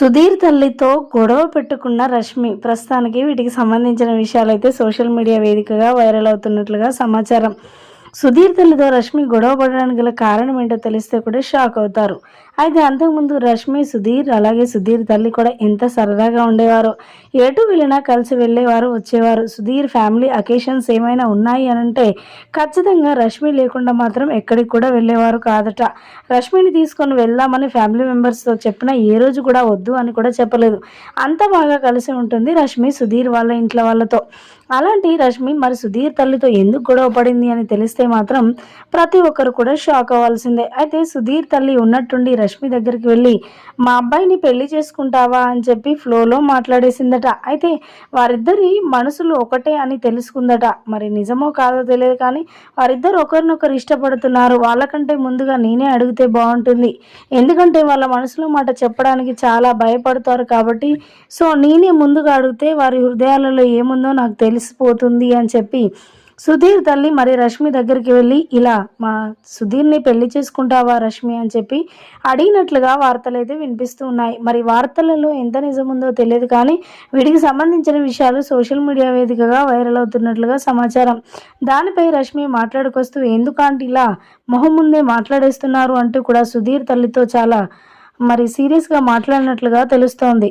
సుధీర్ తల్లితో గొడవ పెట్టుకున్న రష్మి ప్రస్తుతానికి వీటికి సంబంధించిన విషయాలైతే సోషల్ మీడియా వేదికగా వైరల్ అవుతున్నట్లుగా సమాచారం. సుధీర్ తల్లితో రష్మి గొడవ పడడానికి గల కారణం ఏంటో తెలిస్తే కూడా షాక్ అవుతారు. అయితే అంతకుముందు రష్మి సుధీర్ అలాగే సుధీర్ తల్లి కూడా ఎంత సరదాగా ఉండేవారు. ఎటు వెళ్ళినా కలిసి వెళ్ళేవారు వచ్చేవారు. సుధీర్ ఫ్యామిలీ అకేషన్స్ ఏమైనా ఉన్నాయి అని అంటే ఖచ్చితంగా రష్మి లేకుండా మాత్రం ఎక్కడికి కూడా వెళ్ళేవారు కాదట. రష్మిని తీసుకొని వెళ్దామని ఫ్యామిలీ మెంబర్స్తో చెప్పినా ఏ రోజు కూడా వద్దు అని కూడా చెప్పలేదు. అంత బాగా కలిసి ఉంటుంది రష్మి సుధీర్ వాళ్ళ ఇంట్లో వాళ్ళతో. అలాంటి రష్మి మరి సుధీర్ తల్లితో ఎందుకు గొడవ పడింది అని తెలిస్తే మాత్రం ప్రతి ఒక్కరు కూడా షాక్ అవ్వాల్సిందే. అయితే సుధీర్ తల్లి ఉన్నట్టుండి లక్ష్మి దగ్గరికి వెళ్ళి మా అబ్బాయిని పెళ్ళి చేసుకుంటావా? అని చెప్పి ఫ్లోలో మాట్లాడేసిందట. అయితే వారిద్దరి మనసులు ఒకటే అని తెలుసుకుందట. మరి నిజమో కాదో తెలియదు కానీ వారిద్దరు ఒకరినొకరు ఇష్టపడుతున్నారు. వాళ్ళకంటే ముందుగా నేనే అడిగితే బాగుంటుంది. ఎందుకంటే వాళ్ళ మనసులో మాట చెప్పడానికి చాలా భయపడతారు కాబట్టి సో నేనే ముందుగా అడిగితే వారి హృదయాలలో ఏముందో నాకు తెలిసిపోతుంది అని చెప్పి సుధీర్ తల్లి మరి రష్మి దగ్గరికి వెళ్ళి ఇలా మా సుధీర్ని పెళ్ళి చేసుకుంటావా రష్మి? అని చెప్పి అడిగినట్లుగా వార్తలు అయితే వినిపిస్తూ ఉన్నాయి. మరి వార్తలలో ఎంత నిజం ఉందో తెలియదు కానీ వీటికి సంబంధించిన విషయాలు సోషల్ మీడియా వేదికగా వైరల్ అవుతున్నట్లుగా సమాచారం. దానిపై రష్మి మాట్లాడుకొస్తూ ఎందుకంటే ఇలా? మొహం ముందే మాట్లాడేస్తున్నారు అంటూ కూడా సుధీర్ తల్లితో చాలా మరి సీరియస్గా మాట్లాడినట్లుగా తెలుస్తోంది.